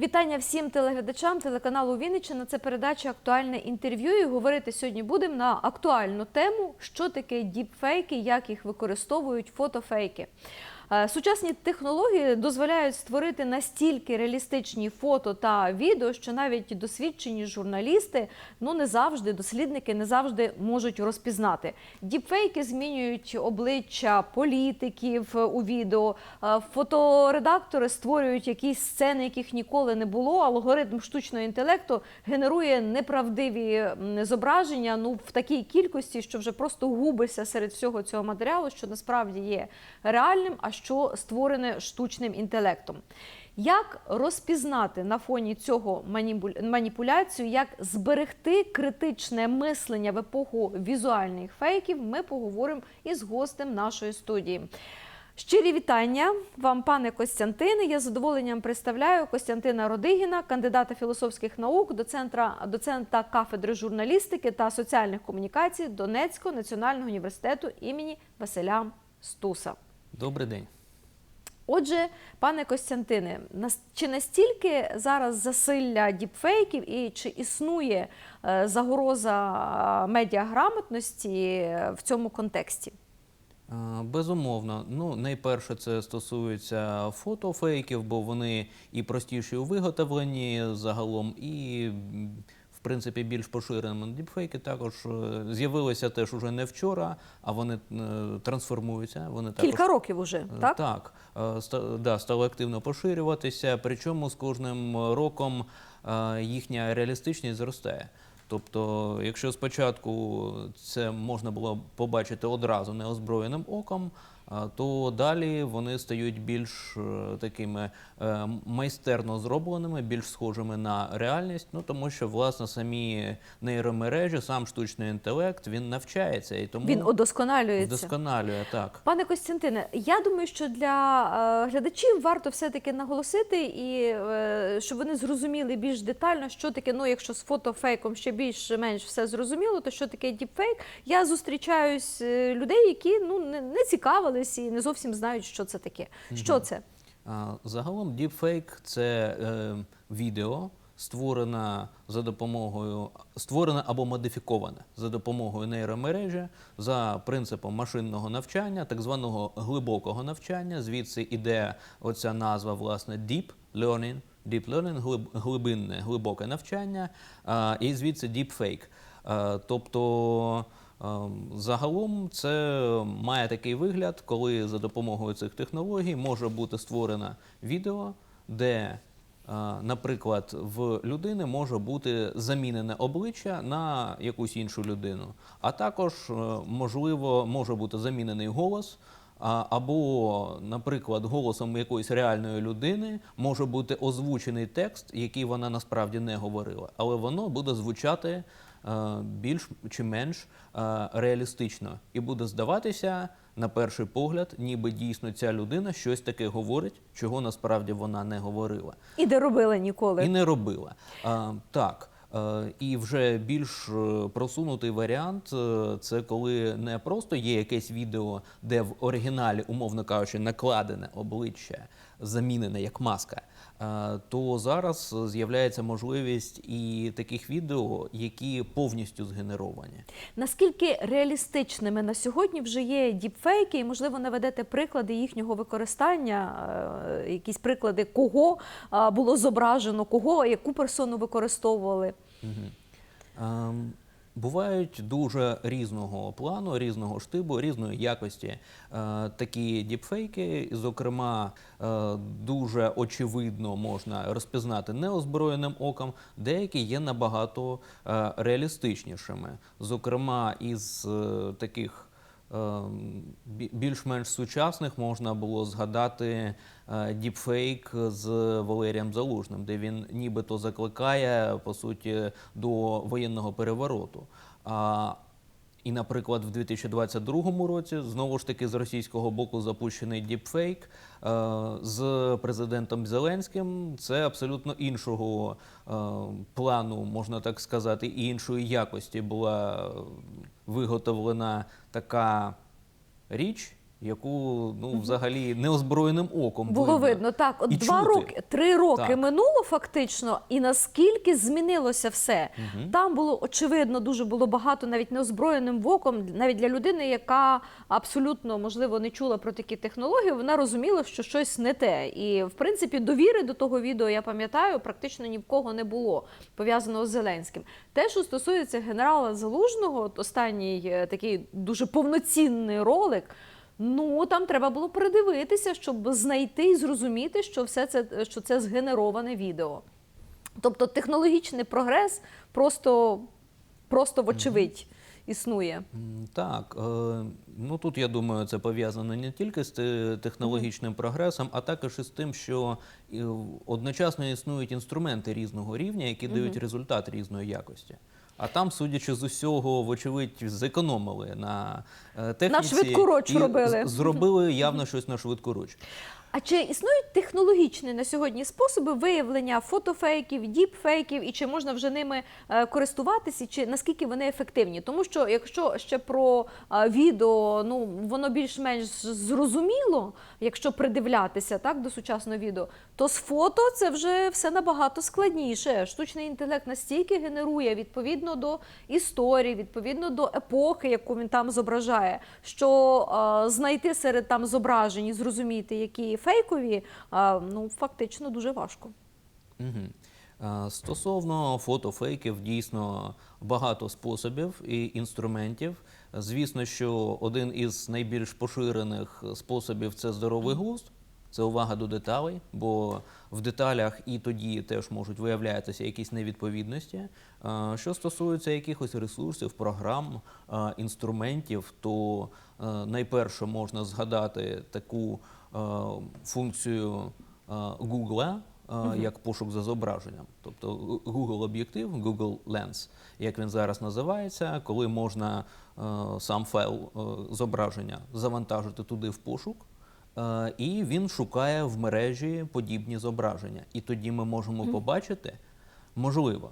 Вітання всім телеглядачам телеканалу Вінниччина. Це передача Актуальне інтерв'ю. І говорити сьогодні будемо на актуальну тему, що таке діпфейки, як їх використовують фотофейки. Е, Сучасні технології дозволяють створити настільки реалістичні фото та відео, що навіть досвідчені журналісти, ну не завжди, дослідники не завжди можуть розпізнати. Діпфейки змінюють обличчя політиків е, у відео. Е, Фоторедактори створюють якісь сцени, яких ніколи не було. Алгоритм штучного інтелекту генерує неправдиві зображення ну в такій кількості, що вже просто губишся серед всього цього матеріалу, що насправді є реальним, а що створене штучним інтелектом. Як розпізнати на фоні цього маніпуляцію, як зберегти критичне мислення в епоху візуальних фейків, ми поговоримо із гостем нашої студії. Щирі вітання вам, пане Костянтине. Я з задоволенням представляю Костянтина Родигіна, кандидата філософських наук, доцентра, доцента кафедри журналістики та соціальних комунікацій Донецького національного університету імені Василя Стуса. Добрий день. Отже, пане Костянтине, чи настільки зараз засилля діпфейків і чи існує е, загроза е, медіаграмотності е, в цьому контексті? Безумовно, ну найперше це стосується фотофейків, бо вони і простіші у виготовленні загалом, і в принципі більш поширеними діпфейки також е, з'явилися теж уже не вчора, а вони е, трансформуються. Вони також Кілька років уже, Е, так? Так, да, стали активно поширюватися, причому з кожним роком їхня реалістичність зростає. Тобто, якщо спочатку це можна було побачити одразу неозброєним оком, то далі вони стають більш е, такими е, майстерно зробленими, більш схожими на реальність. Ну тому що власне самі нейромережі, сам штучний інтелект, він навчається і тому Він удосконалюється. вдосконалює так. Пане Костянтине, я думаю, що для е, глядачів варто все-таки наголосити, і щоб вони зрозуміли більш детально, що таке, ну якщо з фотофейком ще більш-менш все зрозуміло, то що таке діпфейк. Я зустрічаюсь людей, які ну не, не цікавились і не зовсім знають, що це таке. Що це? Загалом діпфейк це е, відео, створене за допомогою створене або модифіковане за допомогою нейромережі за принципом машинного навчання, так званого глибокого навчання. Звідси іде оця назва власне Deep Learning. Deep Learning глиб, глибинне, глибоке навчання, а, і звідси deepfake. А, тобто Загалом це має такий вигляд, коли за допомогою цих технологій може бути створено відео, де, е, наприклад, в людини може бути замінене обличчя на якусь іншу людину, а також, е, можливо, може бути замінений голос. Або, наприклад, голосом якоїсь реальної людини може бути озвучений текст, який вона насправді не говорила, але воно буде звучати більш чи менш е, реалістично і буде здаватися на перший погляд, ніби дійсно ця людина щось таке говорить, чого насправді вона не говорила І де робили ніколи? і не робила. Так. е, І вже більш е, просунутий варіант е, це коли не просто є якесь відео, де в оригіналі, умовно кажучи, накладене обличчя, замінене як маска. Е, То зараз з'являється можливість і таких відео, які повністю згенеровані. Наскільки реалістичними на сьогодні вже є діпфейки, і можливо наведете приклади їхнього використання, е, якісь приклади, кого е, було зображено, кого, яку персону використовували. Ем, Бувають дуже різного плану, різного штибу, різної якості е, такі діпфейки. Зокрема, е, дуже очевидно можна розпізнати неозброєним оком. Деякі є набагато е, реалістичнішими. Зокрема, із таких більш-менш сучасних можна було згадати е, діпфейк з Валерієм Залужним, де він нібито закликає по суті до воєнного перевороту. І, наприклад, в 2022 році знову ж таки з російського боку запущений діпфейк е, з президентом Зеленським. Це абсолютно іншого е, плану, можна так сказати, і іншої якості була виготовлена така річ, яку ну взагалі неозброєним оком Було видно, так. От І два чути. роки, три роки Так. минуло фактично, і наскільки змінилося все. Там було очевидно, дуже було багато навіть неозброєним воком, навіть для людини, яка абсолютно можливо не чула про такі технології, вона розуміла, що щось не те. І в принципі довіри до того відео, я пам'ятаю, практично ні в кого не було пов'язаного з Зеленським. Те, що стосується генерала Залужного, от останній е, такий дуже повноцінний ролик. Ну там треба було передивитися, щоб знайти і зрозуміти, що все це що це згенероване відео. Тобто технологічний прогрес просто, просто вочевидь існує. Так, е, ну тут я думаю, це пов'язано не тільки з те- технологічним прогресом, а також із тим, що е, одночасно існують інструменти різного рівня, які дають результат різної якості. А там, судячи з усього, вочевидь, зекономили на е, на швидкоруч і робили. зробили явно щось на швидкоруч. А чи існують технологічні на сьогодні способи виявлення фотофейків, діпфейків, і чи можна вже ними е, користуватися, чи наскільки вони ефективні? Тому що якщо ще про е, відео, ну воно більш-менш зрозуміло, якщо придивлятися так до сучасного відео, то з фото це вже все набагато складніше. Штучний інтелект настільки генерує відповідно до історії, відповідно до епохи, яку він там зображає, що е, знайти серед там зображень і зрозуміти, які фейкові, ну фактично дуже важко. Е, Стосовно фотофейків, дійсно багато способів і інструментів. Звісно, що один із найбільш поширених способів це здоровий глузд, це увага до деталей, бо в деталях і тоді теж можуть виявлятися якісь невідповідності. Що стосується якихось ресурсів, програм, інструментів, то е, найперше можна згадати таку функцію е, Google, е, як пошук за зображенням. Тобто Google об'єктив, Google Lens, як він зараз називається, коли можна е, сам файл е, зображення завантажити туди в пошук. е, І він шукає в мережі подібні зображення. І тоді ми можемо побачити, можливо,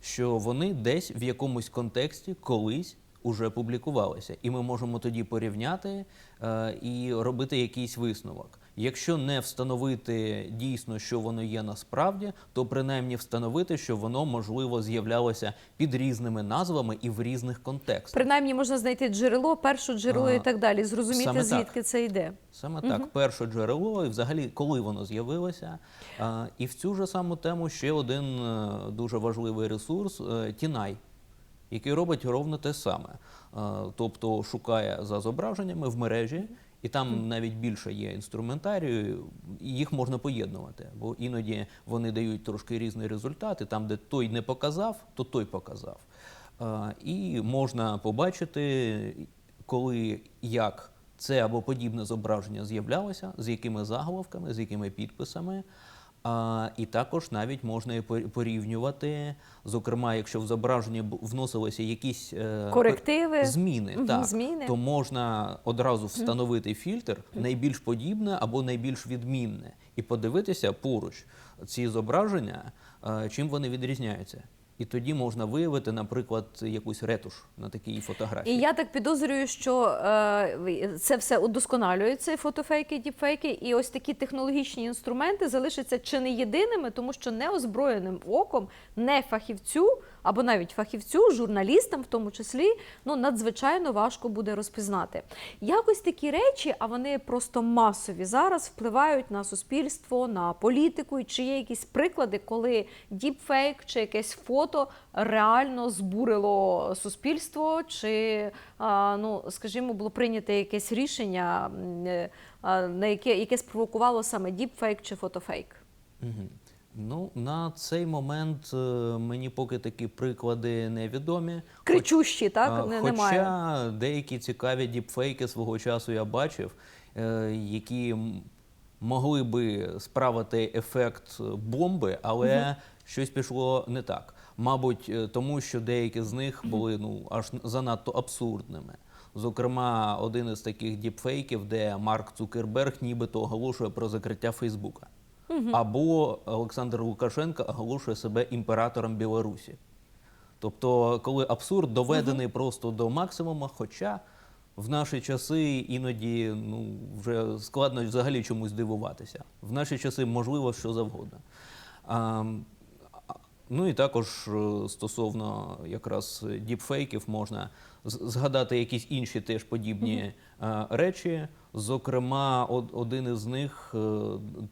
що вони десь в якомусь контексті колись уже публікувалися. І ми можемо тоді порівняти е, і робити якийсь висновок. Якщо не встановити дійсно, що воно є насправді, то принаймні встановити, що воно можливо з'являлося під різними назвами і в різних контекстах. Принаймні можна знайти джерело, перше джерело А, і так далі, зрозуміти, саме так. звідки це йде. Саме так, перше джерело, і взагалі коли воно з'явилося. І в цю ж саму тему ще один е, дуже важливий ресурс е, Тінай, який робить ровно те саме. Е, Тобто шукає за зображеннями в мережі, і там навіть більше є інструментарію, і їх можна поєднувати, бо іноді вони дають трошки різний результат, і там, де той не показав, то той показав. Е, І можна побачити, коли як це або подібне зображення з'являлося, з якими заголовками, з якими підписами. А, і також навіть можна і порівнювати, зокрема, якщо в зображенні вносилися якісь е, Корективи. зміни, угу, так, зміни. то можна одразу встановити фільтр найбільш подібне або найбільш відмінне, і подивитися поруч ці зображення, е, чим вони відрізняються. І тоді можна виявити, наприклад, якусь ретуш на такій фотографії. І я так підозрюю, що е, це все удосконалюється, фотофейки, діпфейки, і ось такі технологічні інструменти залишаться чи не єдиними, тому що неозброєним оком, не фахівцю або навіть фахівцю, журналістам в тому числі, ну надзвичайно важко буде розпізнати. Якось такі речі, а вони просто масові зараз впливають на суспільство, на політику. І чи є якісь приклади, коли діпфейк чи якесь фото реально збурило суспільство, чи ну, скажімо, було прийнято якесь рішення, е, на яке, яке спровокувало саме діпфейк чи фотофейк? Мгм. Ну, на цей момент е, мені поки такі приклади невідомі. Хоч- Кричущі, так? а, Не, Хоча немає. деякі цікаві діпфейки свого часу я бачив, е, які могли би справити ефект бомби, але щось пішло не так. Мабуть, е, тому що деякі з них були ну аж занадто абсурдними. Зокрема, один із таких діпфейків, де Марк Цукерберг нібито оголошує про закриття Фейсбука. Або Олександр Лукашенко оголошує себе імператором Білорусі. Тобто, коли абсурд доведений просто до максимуму, хоча В наші часи іноді ну, вже складно взагалі чомусь дивуватися. В наші часи можливо що завгодно. А, ну і також е, стосовно якраз діпфейків можна згадати якісь інші теж подібні речі. Зокрема, один із них е,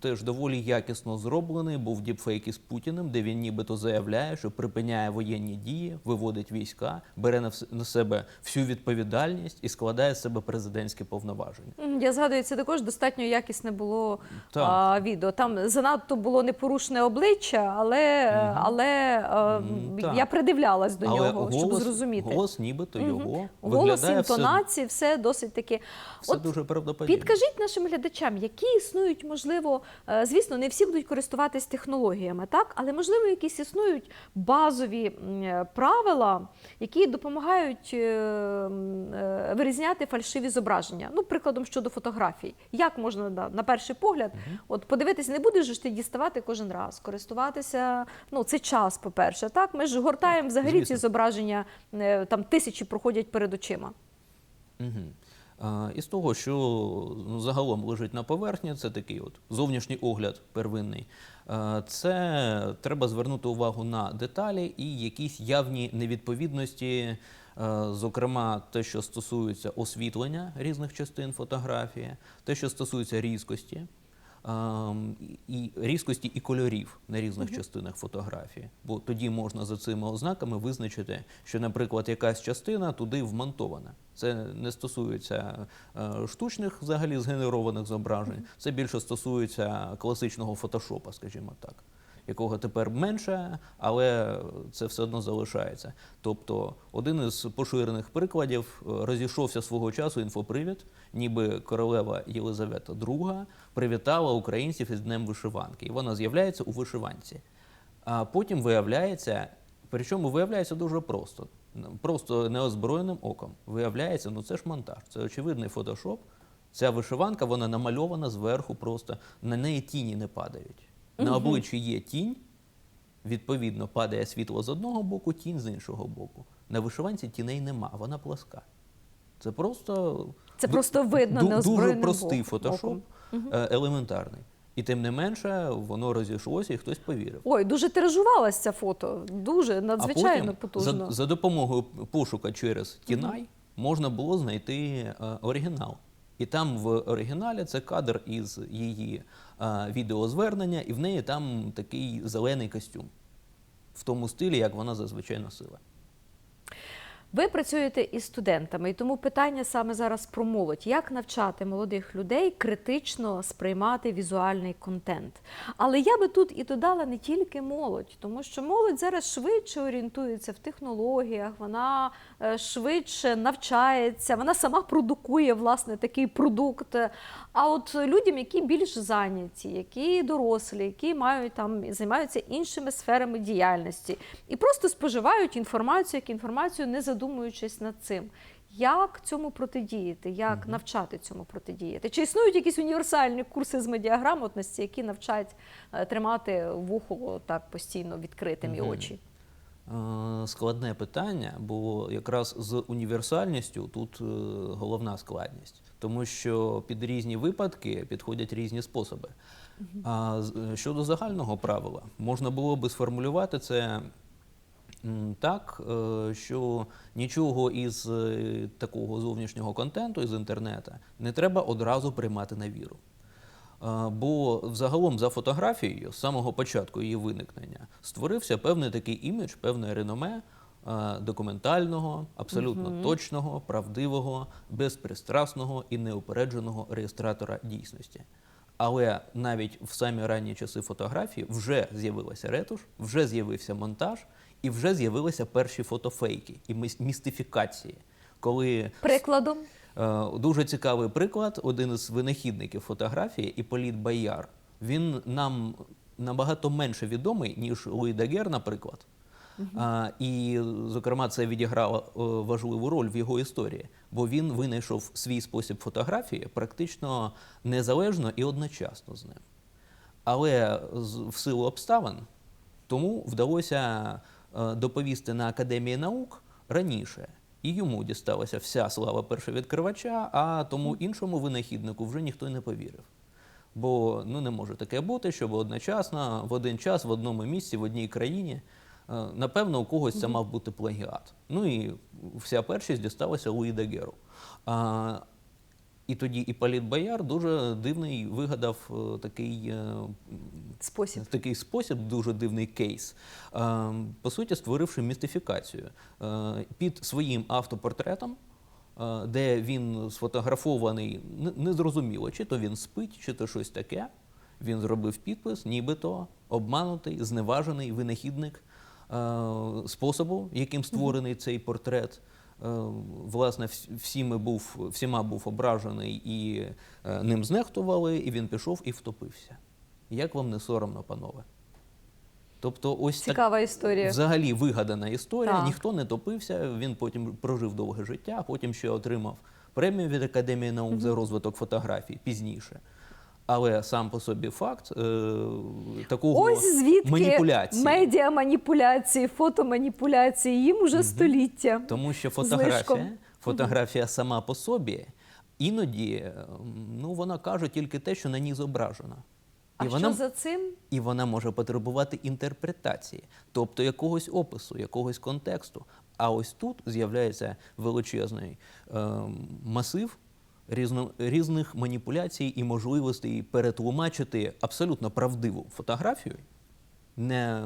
теж доволі якісно зроблений, був діпфейк із Путіним, де він нібито заявляє, що припиняє воєнні дії, виводить війська, бере на себе всю відповідальність і складає з себе президентські повноваження. Я згадую, це також достатньо якісне було Так. а, відео. Там занадто було непорушне обличчя, але, але е, Мгм, так. я придивлялась до Але нього, щоб зрозуміти. голос нібито його Голос, інтонації, все досить таки. все От дуже правдоподібно. Підкажіть нашим глядачам, які існують, можливо, е, звісно, не всі будуть користуватись технологіями, так, але можливо, якісь існують базові е, правила, які допомагають е, вирізняти фальшиві зображення. Ну, прикладом щодо фотографій. Як можна на, на перший погляд, от подивитися, не будеш ж ти діставати кожен раз, користуватися. Ну, це час, по-перше. Так, ми ж гортаємо взагалі ці зображення, там тисячі проходять перед очима. Угу. А, і з того, що ну, загалом лежить на поверхні, це такий от зовнішній огляд первинний. Це треба звернути увагу на деталі і якісь явні невідповідності, зокрема, те, що стосується освітлення різних частин фотографії, те, що стосується різкості. І- різкості і кольорів на різних частинах фотографії. Бо тоді можна за цими ознаками визначити, що, наприклад, якась частина туди вмонтована. Це не стосується е, штучних взагалі згенерованих зображень, це більше стосується класичного фотошопа, скажімо так. Якого тепер менше, але це все одно залишається. Тобто, один із поширених прикладів е, розійшовся свого часу інфопривід, ніби королева Єлизавета II привітала українців із Днем вишиванки. І вона з'являється у вишиванці. А потім виявляється, причому виявляється дуже просто, просто неозброєним оком. Виявляється, ну це ж монтаж, це очевидний фотошоп. Ця вишиванка, вона намальована зверху просто, на неї тіні не падають. На обличчі є тінь, відповідно, падає світло з одного боку, тінь з іншого боку. На вишиванці тіней нема, вона пласка. Це просто Це просто видно ду- дуже простий оком. фотошоп, е, елементарний. І тим не менше, воно розійшлося і хтось повірив. Ой, дуже тиражувалось це фото. Дуже надзвичайно а потім потужно. За, за допомогою пошука через Тінай можна було знайти е, оригінал. І там в оригіналі це кадр із її е, відеозвернення, і в неї там такий зелений костюм в тому стилі, як вона зазвичай носила. Ви працюєте із студентами, і тому питання саме зараз про молодь. Як навчати молодих людей критично сприймати візуальний контент? Але я би тут і додала не тільки молодь, тому що молодь зараз швидше орієнтується в технологіях, вона е, швидше навчається, вона сама продукує власне такий продукт. А от людям, які більш зайняті, які дорослі, які мають там займаються іншими сферами діяльності і просто споживають інформацію, як інформацію, не задумуючись над цим. Як цьому протидіяти, як навчати цьому протидіяти? Чи існують якісь універсальні курси з медіаграмотності, які навчать е, тримати вухо так постійно відкритим і очі? Складне питання, бо якраз з універсальністю тут е, головна складність, тому що під різні випадки підходять різні способи. А е, щодо загального правила, можна було би сформулювати це так, е, що нічого із е, такого зовнішнього контенту із інтернету не треба одразу приймати на віру. Е, Бо взагалом за фотографією з самого початку її виникнення створився певний такий імідж, певне реноме документального, абсолютно точного, правдивого, безпристрасного і неупередженого реєстратора дійсності. Але навіть в самі ранні часи фотографії вже з'явилася ретуш, вже з'явився монтаж і вже з'явилися перші фотофейки і містифікації, коли Прикладом Е, Дуже цікавий приклад. Один із винахідників фотографії Іполіт Байяр. Він нам набагато менше відомий, ніж Луї Дагер, наприклад. А, і, зокрема, це відіграло е, важливу роль в його історії, бо він винайшов свій спосіб фотографії практично незалежно і одночасно з ним. Але з- в силу обставин тому вдалося доповісти на Академії наук раніше. І йому дісталася вся слава першовідкривача, а тому іншому винахіднику вже ніхто не повірив. Бо ну не може таке бути, щоб одночасно в один час в одному місці, в одній країні. е, Напевно, у когось це мав бути плагіат. Ну і вся першість дісталася Луї Дагеру. І тоді Іпполіт Бояр дуже дивний вигадав е, такий, е, Спосіб. такий спосіб, дуже дивний кейс, е, по суті, створивши містифікацію під своїм автопортретом. Де він сфотографований, незрозуміло, чи то він спить, чи то щось таке. Він зробив підпис, нібито обманутий, зневажений винахідник способу, яким створений цей портрет. Е, Власне, всіми був, всіма був ображений і е, ним знехтували, і він пішов і втопився. Як вам не соромно, панове? Тобто, ось так, Цікава історія. взагалі вигадана історія. Так. Ніхто не топився. Він потім прожив довге життя, а потім ще отримав премію від Академії наук за розвиток фотографій пізніше. Але сам по собі факт е, такого Ось звідки маніпуляції. медіа маніпуляції, фотоманіпуляції, їм уже століття. Тому що фотографія, фотографія сама по собі іноді е, ну, вона каже тільки те, що на ній зображено. А І що вона, за цим? і вона може потребувати інтерпретації, тобто якогось опису, якогось контексту. А ось тут з'являється величезний е, масив різно, різних маніпуляцій і можливостей перетлумачити абсолютно правдиву фотографію, не,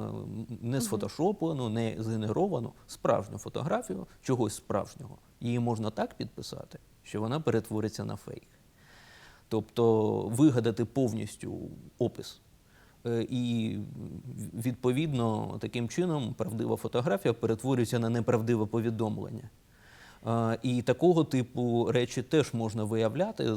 не сфотошоплену, не згенеровану, справжню фотографію чогось справжнього. Її можна так підписати, що вона перетвориться на фейк. Тобто вигадати повністю опис. Е, І відповідно таким чином правдива фотографія перетворюється на неправдиве повідомлення. Е, І такого типу речі теж можна виявляти,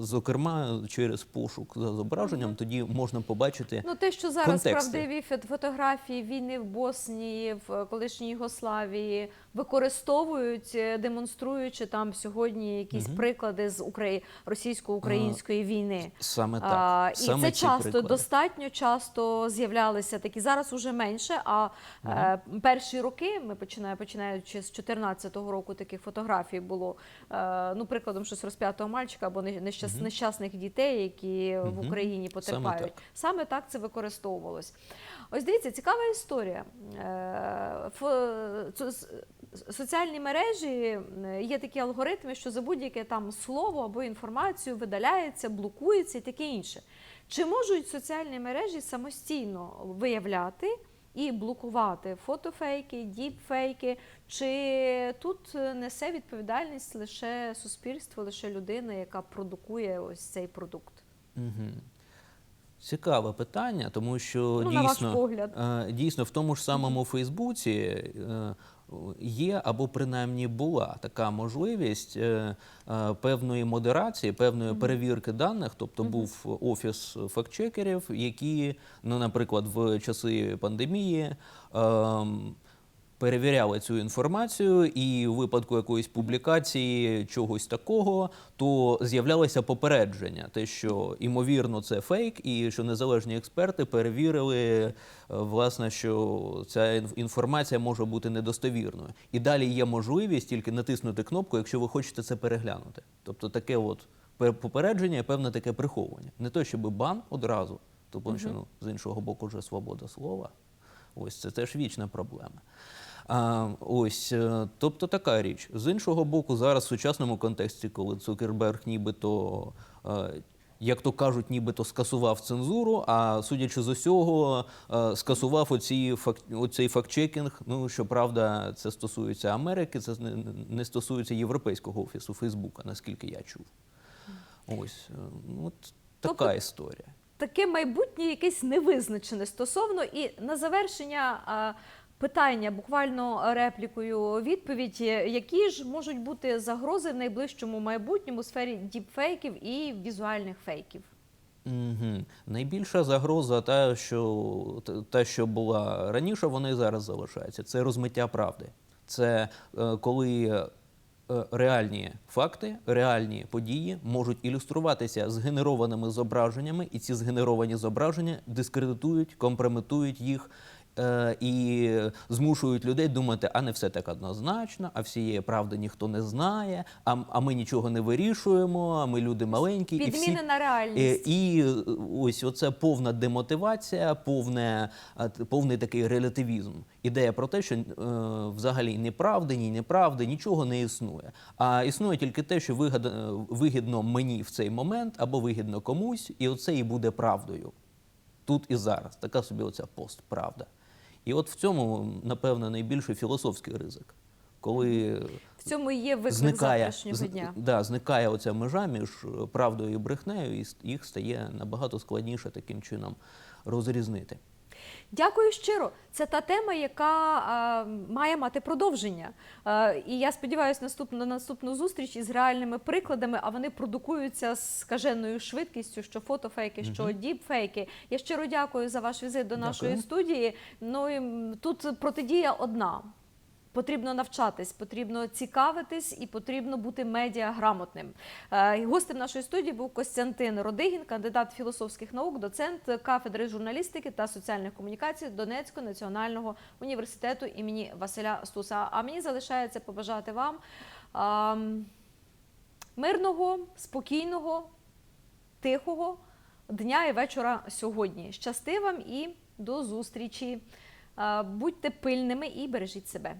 зокрема через пошук за зображенням. Тоді можна побачити Ну, те, що зараз контексти. правдиві фот- фотографії війни в Боснії, в колишній Югославії використовують, е, демонструючи там сьогодні якісь приклади з Украї... російсько-української війни. саме так. А, і саме це часто приклади. достатньо часто з'являлися такі. Зараз уже менше. А е, перші роки ми починаємо починаючи з 14-го року таких фотографій було. Е, ну, прикладом, щось розп'ятого мальчика або не- нещас, нещасних дітей, які в Мгм. Україні Саме потерпають. так. Саме так це використовувалось. Ось дивіться, цікава історія. Е, Соціальні мережі є такі алгоритми, що за будь-яке там слово або інформацію видаляється, блокується і таке інше. Чи можуть соціальні мережі самостійно виявляти і блокувати фотофейки, діпфейки? Чи тут несе відповідальність лише суспільство, лише людина, яка продукує ось цей продукт? Угу. Цікаве питання, тому що Ну, на ваш дійсно, погляд. е, дійсно в тому ж самому Фейсбуці е, є або принаймні була така можливість е, е, певної модерації, певної перевірки даних. Тобто був офіс фактчекерів, які, ну, наприклад, в часи пандемії. Перевіряли цю інформацію, і у випадку якоїсь публікації чогось такого, то з'являлося попередження, те, що ймовірно це фейк, і що незалежні експерти перевірили, е, власне, що ця інформація може бути недостовірною. І далі є можливість тільки натиснути кнопку, якщо ви хочете це переглянути. Тобто таке от попередження і певне таке приховування. Не то, щоб бан одразу, тому що ну, з іншого боку вже свобода слова. Ось це теж вічна проблема. А, ось, е, тобто така річ. З іншого боку, зараз в сучасному контексті, коли Цукерберг нібито, е, як то кажуть, нібито скасував цензуру, а судячи з усього, е, скасував оці фак, оцей фактчекінг. Ну, щоправда, це стосується Америки, це не, стосується європейського офісу Фейсбука, наскільки я чув. Ось, ну, от така Тобто- історія. таке майбутнє якесь невизначене стосовно. І на завершення питання, буквально реплікою відповідь, які ж можуть бути загрози в найближчому майбутньому у сфері діпфейків і візуальних фейків? Угу. Найбільша загроза, та що, та- що була раніше, вона і зараз залишається. Це розмиття правди. Це е, коли е, реальні факти, реальні події можуть ілюструватися згенерованими зображеннями, і ці згенеровані зображення дискредитують, компрометують їх і змушують людей думати, а не все так однозначно, а всієї правди ніхто не знає, а, а ми нічого не вирішуємо, а ми люди маленькі. і всі Підмінена Е, реальність. І е, ось оце повна демотивація, повне, е, повний такий релятивізм. Ідея про те, що е, взагалі ні правди, ні неправди, нічого не існує. А існує тільки те, що е, вигідно мені в цей момент або вигідно комусь, і оце і буде правдою. Тут і зараз. Така собі оця постправда. І от в цьому, напевно, найбільший філософський ризик. Коли В цьому є виклик зникає, завтрашнього з- Да, зникає оця межа між е, правдою і брехнею, і їх стає набагато складніше таким чином розрізнити. Дякую щиро. Це та тема, яка е, має мати продовження. Е, і я сподіваюся, наступну на наступну зустріч із реальними прикладами, а вони продукуються з скаженою швидкістю, що фотофейки, що діпфейки. Я щиро дякую за ваш візит до нашої Дякую. студії. Ну і тут протидія одна. Потрібно навчатись, потрібно цікавитись і потрібно бути медіаграмотним. Е, Гостем нашої студії був Костянтин Родигін, кандидат філософських наук, доцент кафедри журналістики та соціальних комунікацій Донецького національного університету імені Василя Стуса. А мені залишається побажати вам мирного, спокійного, тихого дня і вечора сьогодні. Щасти вам і до зустрічі. Е, Будьте пильними і бережіть себе.